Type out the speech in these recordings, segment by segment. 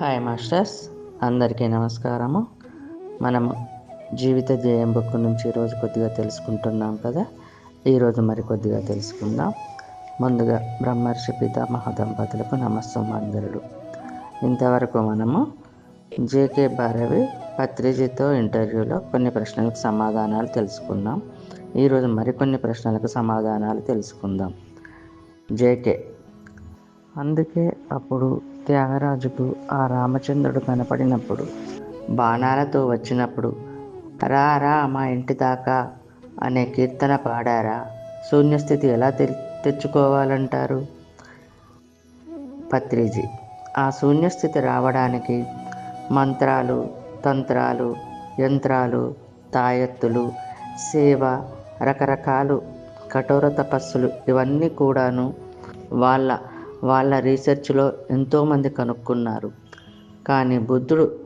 Hi masters అందరికీ నమస్కారము. మనము జీవిత ధ్యేయం బుక్ నుంచి ఈరోజు కొద్దిగా తెలుసుకుంటున్నాం కదా? ఈరోజు మరి కొద్దిగా తెలుసుకుందాం. ముందుగా బ్రహ్మర్షి పితామహ దంపతులకు నమస్సమాంజలుడు ఇంతవరకు మనము జేకే భారవి పత్రిజీతో ఇంటర్వ్యూలో కొన్ని ప్రశ్నలకు సమాధానాలు తెలుసుకున్నాం ఈరోజు మరికొన్ని ప్రశ్నలకు సమాధానాలు తెలుసుకుందాం. జేకే అందుకే అప్పుడు త్యాగరాజుకు ఆ రామచంద్రుడు కనపడినప్పుడు బాణాలతో వచ్చినప్పుడు రా రా మా ఇంటి దాకా అనే కీర్తన పాడారా? శూన్యస్థితి ఎలా తె తెచ్చుకోవాలంటారు? పత్రిజీ ఆ శూన్యస్థితి రావడానికి మంత్రాలు తంత్రాలు యంత్రాలు తాయెత్తులు సేవ రకరకాలు కఠోర తపస్సులు ఇవన్నీ కూడాను వాళ్ళ వాళ్ళ రీసెర్చ్లో ఎంతోమంది కనుక్కున్నారు. కానీ బుద్ధుడు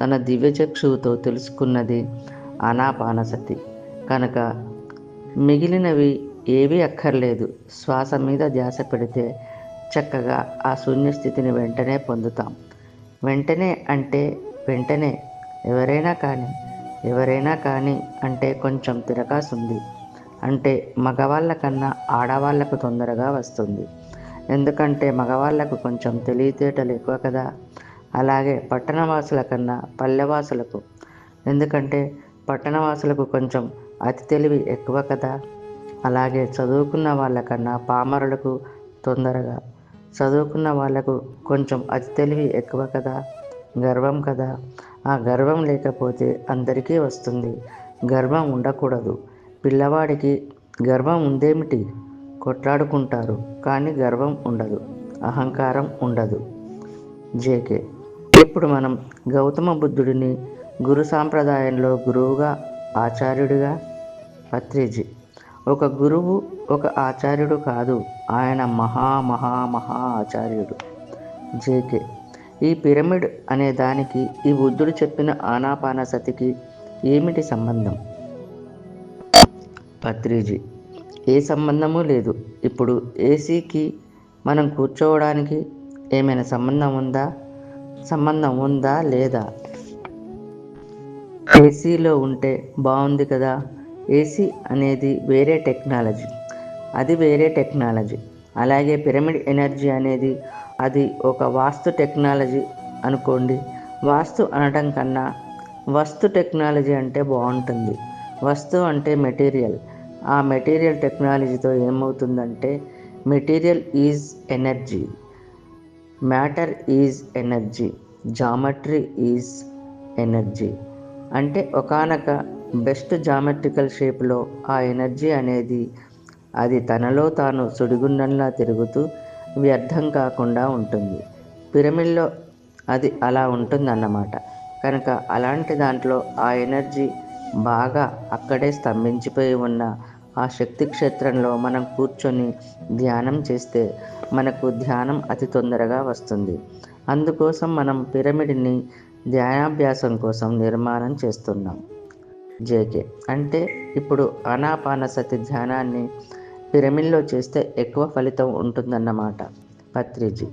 తన దివ్యచక్షువుతో తెలుసుకున్నది అనాపానసతి కనుక మిగిలినవి ఏవీ అక్కర్లేదు. శ్వాస మీద ధ్యాస పెడితే చక్కగా ఆ శూన్యస్థితిని వెంటనే పొందుతాం. వెంటనే అంటే వెంటనే ఎవరైనా కానీ ఎవరైనా కానీ అంటే కొంచెం తిరకాసు ఉంది అంటే మగవాళ్ళ కన్నా ఆడవాళ్ళకు తొందరగా వస్తుంది. ఎందుకంటే మగవాళ్ళకు కొంచెం తెలివితేటలు ఎక్కువ కదా. అలాగే పట్టణవాసుల కన్నా పల్లెవాసులకు. ఎందుకంటే పట్టణవాసులకు కొంచెం అతి తెలివి ఎక్కువ కదా. అలాగే చదువుకున్న వాళ్ళకన్నా పామరులకు తొందరగా. చదువుకున్న వాళ్ళకు కొంచెం అతి తెలివి ఎక్కువ కదా. గర్వం కదా. ఆ గర్వం లేకపోతే అందరికీ వస్తుంది. గర్వం ఉండకూడదు. పిల్లవాడికి గర్వం ఉందేమిటి? కొట్లాడుకుంటారు కానీ గర్వం ఉండదు అహంకారం ఉండదు. జేకే. ఇప్పుడు మనం గౌతమ బుద్ధుడిని గురు సాంప్రదాయంలో గురువుగా ఆచార్యుడిగా పత్రిజీ. ఒక గురువు ఒక ఆచార్యుడు కాదు ఆయన మహా మహా మహా ఆచార్యుడు. జేకే. ఈ పిరమిడ్ అనే దానికి ఈ బుద్ధుడు చెప్పిన ఆనాపానసతికి ఏమిటి సంబంధం? పత్రిజీ. ఏ సంబంధము లేదు. ఇప్పుడు ఏసీకి మనం కూర్చోవడానికి ఏమైనా సంబంధం ఉందా? సంబంధం ఉందా లేదా? ఏసీలో ఉంటే బాగుంది కదా. ఏసీ అనేది వేరే టెక్నాలజీ. అది వేరే టెక్నాలజీ. అలాగే పిరమిడ్ ఎనర్జీ అనేది అది ఒక వాస్తు టెక్నాలజీ అనుకోండి. వాస్తు అనడం కన్నా వస్తు టెక్నాలజీ అంటే బాగుంటుంది. వస్తు అంటే మెటీరియల్. ఆ మెటీరియల్ టెక్నాలజీతో ఏమవుతుందంటే material is energy. Matter is energy. Geometry is energy. అంటే ఒకనొక బెస్ట్ జామెట్రికల్ షేప్లో ఆ ఎనర్జీ అనేది అది తనలో తాను సుడిగుండంలా తిరుగుతూ వ్యర్థం కాకుండా ఉంటుంది. పిరమిడ్లో అది అలా ఉంటుందన్నమాట. కనుక అలాంటి దాంట్లో ఆ ఎనర్జీ బాగా అక్కడే స్తంభించిపోయి ఉన్న ఆ శక్తి క్షేత్రంలో మనం కూర్చొని ధ్యానం చేస్తే మనకు ధ్యానం అతి తొందరగా వస్తుంది. అందుకోసం మనం పిరమిడ్ని ధ్యానాభ్యాసం కోసం నిర్మాణం చేస్తున్నాం. జేకే అంటే ఇప్పుడు అనాపానసతి ధ్యానాన్ని పిరమిడ్లో చేస్తే ఎక్కువ ఫలితం ఉంటుందన్నమాట పత్రిజీ.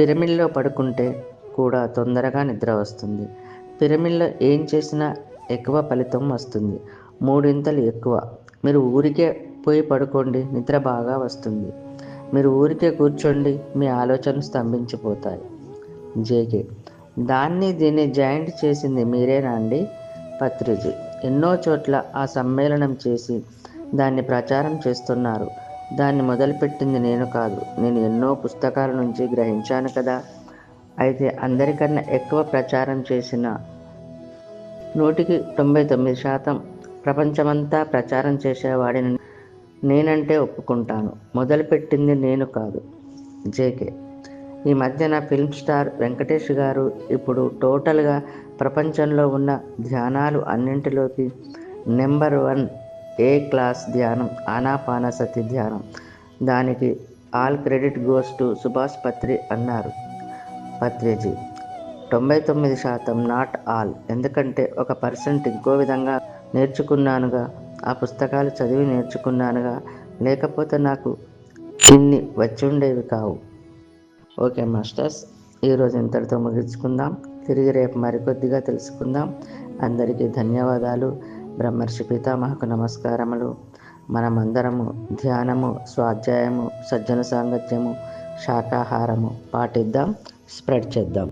పిరమిడ్లో పడుకుంటే కూడా తొందరగా నిద్ర వస్తుంది. పిరమిడ్లో ఏం చేసినా ఎక్కువ ఫలితం వస్తుంది. మూడింతలు ఎక్కువ మీరు ఊరికే పోయి పడుకోండి నిద్ర బాగా వస్తుంది. మీరు ఊరికే కూర్చోండి మీ ఆలోచనలు స్తంభించిపోతాయి. జేకే. దాన్ని దీన్ని జాయింట్ చేసింది మీరేనా అండి? పత్రిజీ. ఎన్నో చోట్ల ఆ సమ్మేళనం చేసి దాన్ని ప్రచారం చేస్తున్నారు. దాన్ని మొదలుపెట్టింది నేను కాదు. నేను ఎన్నో పుస్తకాల నుంచి గ్రహించాను కదా. అయితే అందరికన్నా ఎక్కువ ప్రచారం చేసిన నూటికి తొంభై తొమ్మిది శాతం ప్రపంచమంతా ప్రచారం చేసేవాడిని నేనంటే ఒప్పుకుంటాను. మొదలుపెట్టింది నేను కాదు జేకే. ఈ మధ్యన ఫిల్మ్ స్టార్ వెంకటేష్ గారు ఇప్పుడు టోటల్గా ప్రపంచంలో ఉన్న ధ్యానాలు అన్నింటిలోకి నెంబర్ వన్ ఏ క్లాస్ ధ్యానం? ఆనాపానసతి ధ్యానం. దానికి all credit goes to Subhash Patri అన్నారు పత్రేజీ. తొంభై తొమ్మిది శాతం నాట్ ఆల్. ఎందుకంటే ఒక పర్సెంట్ ఇంకో విధంగా నేర్చుకున్నానుగా. ఆ పుస్తకాలు చదివి నేర్చుకున్నానుగా. లేకపోతే నాకు ఇన్ని వచ్చి ఉండేవి కావు. ఓకే మాస్టర్స్ ఈరోజు ఇంతటితో ముగించుకుందాం. తిరిగి రేపు మరికొద్దిగా తెలుసుకుందాం. అందరికీ ధన్యవాదాలు. బ్రహ్మర్షి పితామహకు నమస్కారములు. మనమందరము ధ్యానము స్వాధ్యాయము సజ్జన సాంగత్యము శాకాహారము పాటిద్దాం స్ప్రెడ్ చేద్దాం.